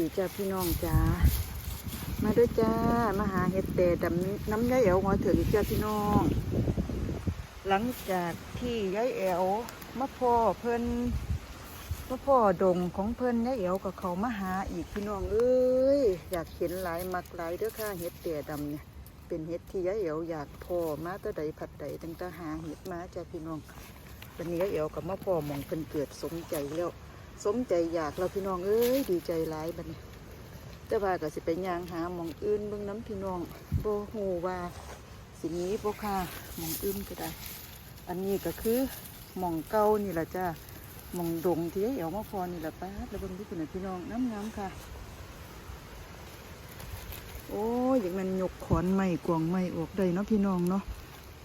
ดีจ้าพี่น้องจ้ามาด้วยจ้ามาหาเห็ดแต่ดำน้ำยายแอวหัวเถื่อนจ้าพี่น้อง หลังจากที่ยายแอวมาพ่อเพิ่นมาพ่อดงของเพิ่นยายแอวกับเขามาหาอีกพี่น้องเอ้ยอยากเห็นหลายมักหลายเด้อค่ะเห็ดแต่ดำเนี่ยเป็นเห็ดที่ยายแอวอยากพ่อมาตะใดผัดใดตั้งแต่หาเห็ดมาจ้าพี่น้องวันนี้ยายแอวกับมาพ่อมองเพิ่นเกิดสมใจแล้ว สมใจอยากเราพี่น้องเอ้ยดีใจหลายบัดนี้แต่ว่าก็สิไปย่างหาหมองอื่นเบิ่งน้ำพี่น้องโบหูว่าสินี้โบค่ะหมองอื่นก็ได้ อันนี้ก็คือหมองเก่านี่แหละจ้าหมองดงที่เอวมาพอนี่แหละป้าแล้วบิ่งที่คุณน่ะพี่น้องน้ำน้ำค่ะ โอ้ยอย่างนั้นยกขอนไม้กวางไม้ออกได้เนาะพี่น้องเนาะ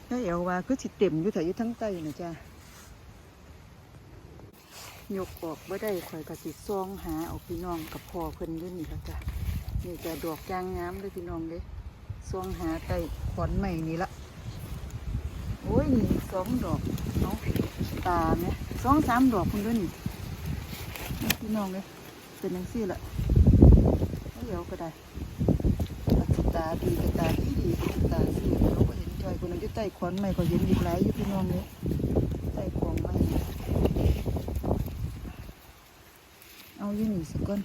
แล้วเอวว่าคือสิเต็มอยู่แต่อยู่ทั้งใต้นะจ้า ยกออกบ่ได้ข่อยกะสิซองหาเอาพี่น้องกับพ่อเพิ่นยู่นี่ละจ้ะนี่จะดอกยางงามเลยพี่น้องเลยซองหาใต้ขอนใหม่นี่ละโอ้ยนี่สองดอกเนาะตาเนี่ยสองสามดอกคุณด้วยนี่พี่น้องเลยเป็นยังซี่ละเอาเดี๋ยวก็ได้ตาดีกับตาดีดีกับตาสีเราก็เห็นจอยคนนั้นที่ใต้ขอนใหม่ก็เห็นอีกหลายอยู่พี่น้องเลยใต้ขอนไม้ เอาอยู่นี่สักก่อน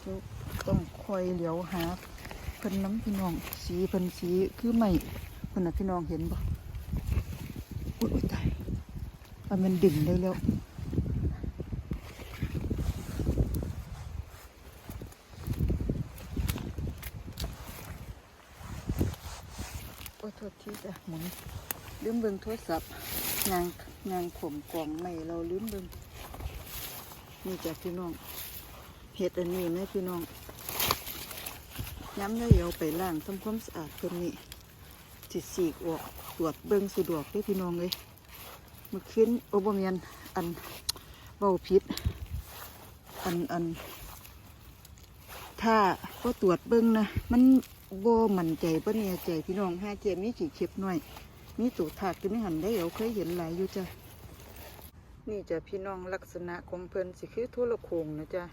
เดี๋ยวต้องคอยเหลียวหาเพิ่นน้ำพี่น้องสีเพิ่นสีคือไม่เพิ่นน่ะพี่น้องเห็นบ่อุ้ยตายว่ามันดึงได้แล้วโอ้โทษที่จะหมุนลืมเบิ่งโทรศัพท์ยานงางข่มกล่องไม่เราลืมเบิ่ง นี่จ้ะพี่น้อง เห็ดอันนี้ไหมพี่น้อง ย้ำแล้วเดี๋ยวไปล้างทำความสะอาดคนนี้จิตสีกออกตรวจเบิ้งสะดวกเด้วยพี่น้องเลยมื่อคืนโอบเมียนอันเบาพิษอันอัน ถ้าก็ตรวจเบิ้งนะ มันโบมันใจปะเนี่ยใจพี่น้องห้าเจมีขีดเข็บหน่อย มีตูดถากอยู่หันได้เดี๋ยวเคยเห็นหลายอยู่จ้ะ นี่จะพี่น้องลักษณะของเพิ่นสิคือทั่วละโคงนะจ๊ะ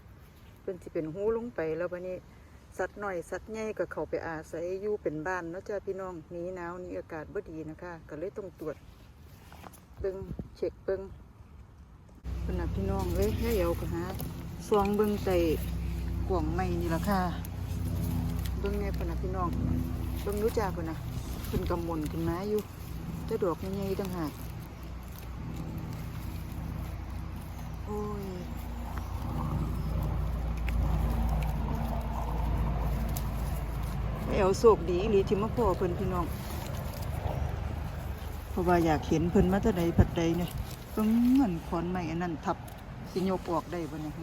เพิ่นสิเป็นหูลงไปแล้วบัดนี้สัตว์หน่อยสัตว์ใหญ่ก็เข้าไปอาศัยอยู่เป็นบ้านเนาะจ้ะพี่น้องนี้หนาวนีอากาศบ่ดีนะคะ ก็เลยต้องตรวจเบิ่งเช็คเบิ่งเพิ่นนะพี่น้องเอ้ยให้เอาก็หาซองเบิ่งใส่กล่องไม้นี่ละค่ะเบิ่งไงเพิ่นนะพี่น้องเบิ่งรู้จักเพิ่นนะเพิ่นกำมลขึ้นมาอยู่แต่ดอกใหญ่ๆต่างหาก โอ้ยแอวโศกดีอีหลีที่มาพ่อเพิ่นพี่น้อง เพราะว่าอยากเห็นเพิ่นมาแต่ใดผัดใดเนี่ยเพิ่งเหมือนขอนไม้อันนั้นทับสิโยกออกได้บ่เนี่ย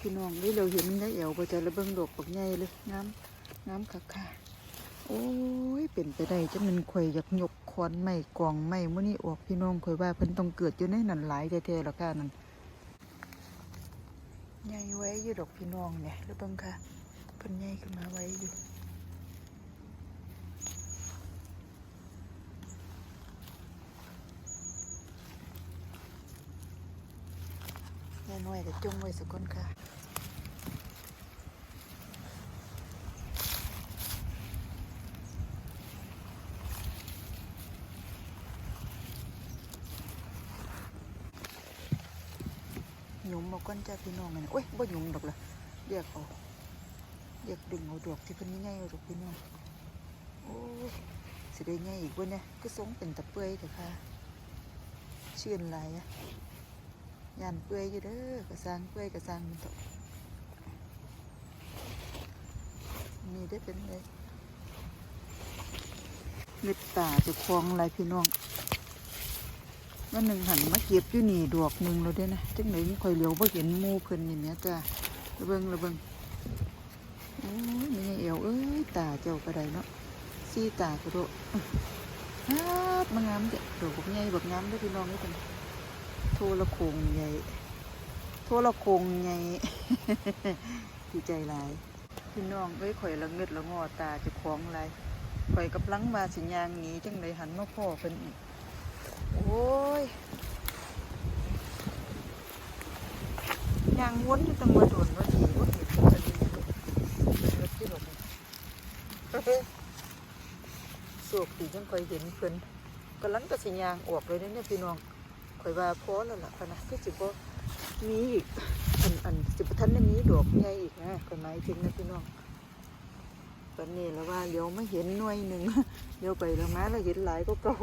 พี่น้องนี่เราเห็นได้แอวบ่จะระเบิงดอกปักใหญ่เลยน้ำน้ำคักค่ะ โอ้ยเป็นไปได้จะมันข่อยอยากยกขอนไม้กองไม้มื้อนี้ออกพี่น้องข่อยว่าเพิ่นต้องเกิดอยู่ในนั้นหลายแท้ๆแล้วค่ะนั่นใหญ่ไว้อยู่ดอกพี่น้องเนี่ยหรือเปล่าคะเพิ่นใหญ่ขึ้นมาไว้อยู่น้อยก็จงไว้สักคนค่ะหยุมบอ ก้อนจ้าพี่น้องไงนะโอ้ยบ่หยุมดอกละเรียกเอาเรียกดึงเอาดอกที่เพิ่นใหญ่ๆเอาดอกพี่น้องโอ้ยสิได้ใหญ่อีกบ่เนี่ยก็ทรงเป็นตะเปื่อยเถอะค่ะชื่นหลอะยานเปื่อยอยู่เด้อกระซังเปื่อยกระซังมันตกนี่ได้เป็นเลยเม็ดตาจะคลองอะไรพี่น้อง วันหนึ่งหันมาเก็บอยู่นี่ดอกหนึ่งเราได้นะจังไหนนี่คอยเหลียวบ่เห็นมูเพิ่นนี่แหม่จ้าระเบิงระเบิงโอ้ยมีเอวเอ้ยตาเจ้าก็ได้เนาะสีตากระโดดฮับมางามเด็ดดอกบักใหญ่บักงามเด้พี่น้องนี่เป็นโทรโคงใหญ่โทรโคงใหญ่ดีใจหลายพี่น้องเอ้ยข่อยละเงึดละงอตาจะคล้าของหลายข่อยกับลังมาสิยางหนีจังไดหันมาพ่อเพิ่นอีก โอ้ยยางวนอยู่ตังมโดนว่าดีว่าเห็นจะดีที่หลบสูบตีจังคอยเห็นเพิ่นกำลังกระสิยางออกเลยเนี่ยพี่น้องคอยว่าพอแล้วล่ะพนะที่จิ๋วมีอีกอันอันสิบท่านนี้ดอกใหญ่อีกนะก็หมายถึงนะพี่น้องตอนนี้แล้วว่าเดี๋ยวไม่เห็นหน่วยหนึ่งเดี๋ยวไปแล้วมาเราเห็นหลายก็เก่า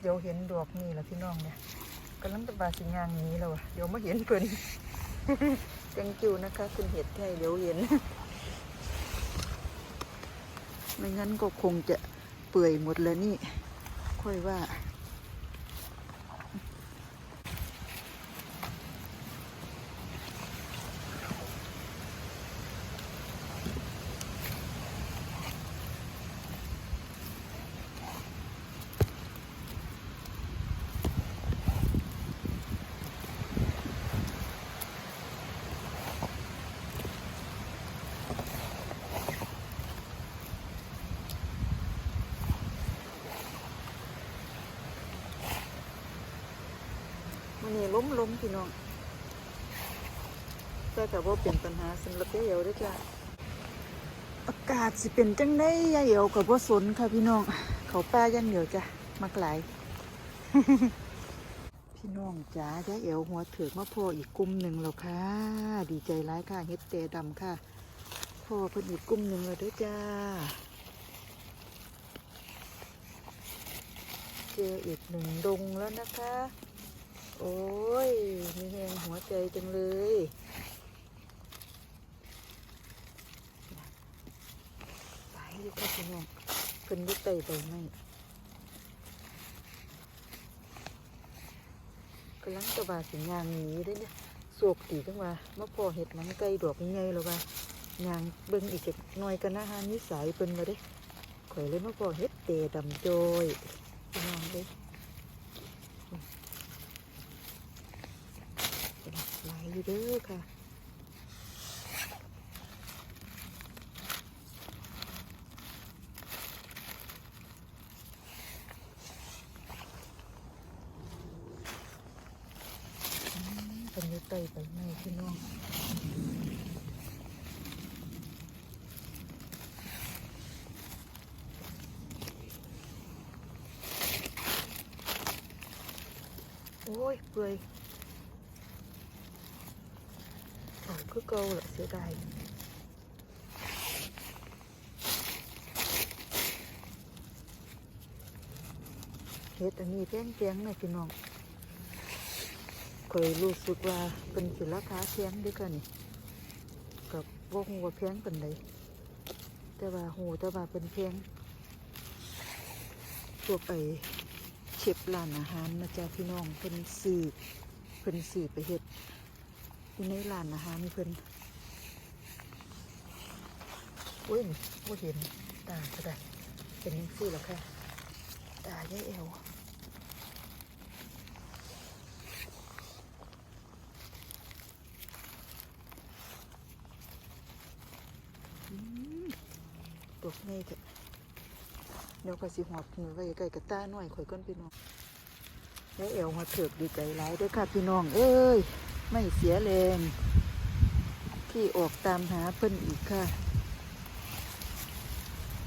เดี๋ยวเห็นดอกนี่แหละพี่น้องเนี่ยกำลังตะบาสิงางนี้แล้วอะเดี๋ยวมาเห็นเพิ่นจังจิวนะคะ คุณเห็ดไทยเดี๋ยวเห็น ไม่งั้นก็คงจะเปื่อยหมดแล้วนี่ ค่อยว่า ล้มล้มพี่น้องก็แต่ว่าเป็นปัญหาสำหรับยายเอวด้วยจ้ะอากาศสิเป็นจังได้ยายเอวกับว่าสนค่ะพี่น้อง เขาป้ายังเดียวจ้ะมักหลายพี่น้องจ๋ายายเอวหัวเถือกมาพ่ออีกกลุ่มหนึ่งแล้วค่ะ ดีใจร้ายค่ะเฮ็ดเตดำค่ะพ่อเพิ่นอีกกลุ่มหนึ่งแล้วด้วยจ้าเจออีกหนึ่งดงแล้วนะคะ โอ้ย มีแหงหัวใจจังเลยตายอยู่ค่ะพี่น้องเพิ่นยุกไตใบไม้กำลังตะบาสิยางหนีได้เนี่ยโศกตีจังว่ามาพอเห็ดหนังไก่ดอกยังไงหรอว่ายางเบิ่งอีกจักหน่อยกันนะฮะนิสัยเพิ่นมาเด้ข่อยเลยมาพอเห็ดเตดำโจยพี่น้องเด้ หลาย อยู่เด้อค่ะอืมเป็นอยูไตไปไหนพี่น้องโอ้ยเปื่อยเอา คือเก่าละเสียดายเฮ็ดอันนี้แพงแพงๆนะพี่น้องเคยรู้สึกว่าเป็นสิราคาแพงด้วยกันนี่กับวงว่าแพงเป็นไดแต่ว่าโหแต่ว่าเป็นแพงตัวไปเชฟร้านอาหารนะจ๊ะพี่น้องเพิ่นซื้อเพิ่นซื้อไปเฮ็ด อยู่ในร้านอาหารเพิ่นโอ้ยบ่าเห็นตาก็ได้เป็นยังซี่แล้วค่ะตายายเอวตกในเถอะเดี๋ยวก็สิหอบมือไว้ใกล้กับตาหน่อยข่อยก้นพี่น้องยายเอวมาเถิกดีใจหลายด้วยค่ะพี่น้อง เอ้ย ไม่เสียแรงที่ออกตามหาเพิ่นอีกค่ะ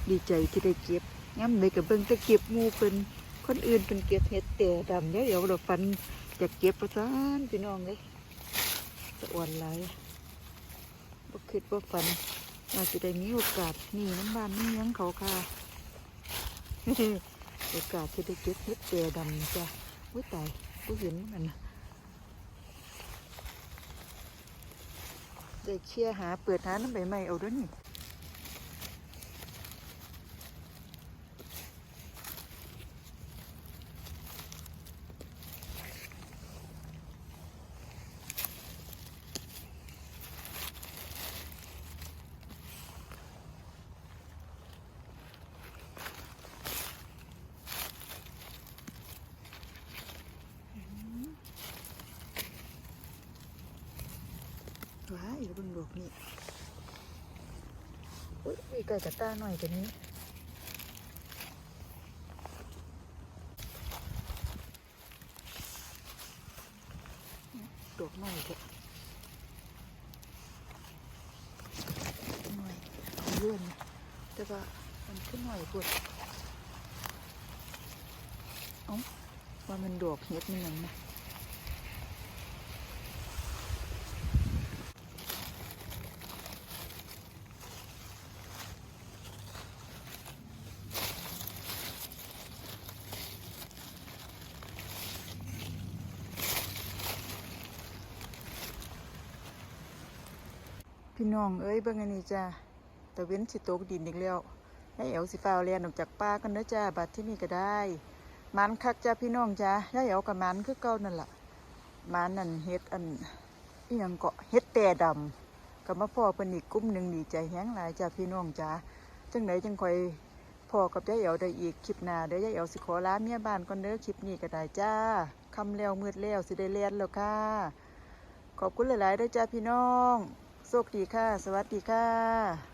ดีใจที่ได้เก็บย้ำเลยกับเบิ่งจะเก็บหมูเพิ่นคนอื่นเป็นเก็บเห็ดแต่ดำเดี๋ยวเดี๋ยวเราฟันจะเก็บประสานพี่น้องเลยจะอ่อนไหลายบ่คิดว่าฟันอาจจะได้มีโอกาสนี่น้ำบานน้ำเลี้ยงเขาค่ะโอกาสที่ได้เก็บเห็ดแต่ดำจ้ะอุ้ยตายผู้เห็นมันนะ ได้เคลียหาเปิดหาน้ำใบไม้เอาด้วยนี่ ว้าอยู่บนงดอกนี่อุ้ยมีไก่กระตาหน่อยกันนี้ดอกหน่อยเถอะหน่อยเลื่อนแต่ว่ามันขึ้นหน่อยปวดเอ้าว่ามันดอกเห็ดมันหนังนะ พี่น้องเอ้ยเบิ่งอันนี้จ้าตะเว้นสิตกดินอีกแล้วยายเอ๋วสิฟ้าเรียนออกจากป่ากันเด้อจ้าบัดที่นี่ก็ได้มันคักจ้าพี่น้องจ้ายายเอ๋วกับมันคือเก่านั่นล่ะมันนั่นเฮ็ดอันอีหยังเกาะเฮ็ดแต่ดำกับมาพ่อเพิ่นอีกกลุ่มหนึ่งดีใจแฮงหลายจ้าพี่น้องจ้าจังไดจังคอยพ่อกับยายเอ๋วได้อีกคลิปหน้าเดี๋ยวยายเอ๋วสิขอลาเมียบ้านก่อนเด้อคลิปนี้ก็ได้จ้าคำแล้วมืดแล้วสิได้เรียนแล้วค่ะขอบคุณหลายๆด้วยจ้าพี่น้อง โชคดีค่ะ สวัสดีค่ะ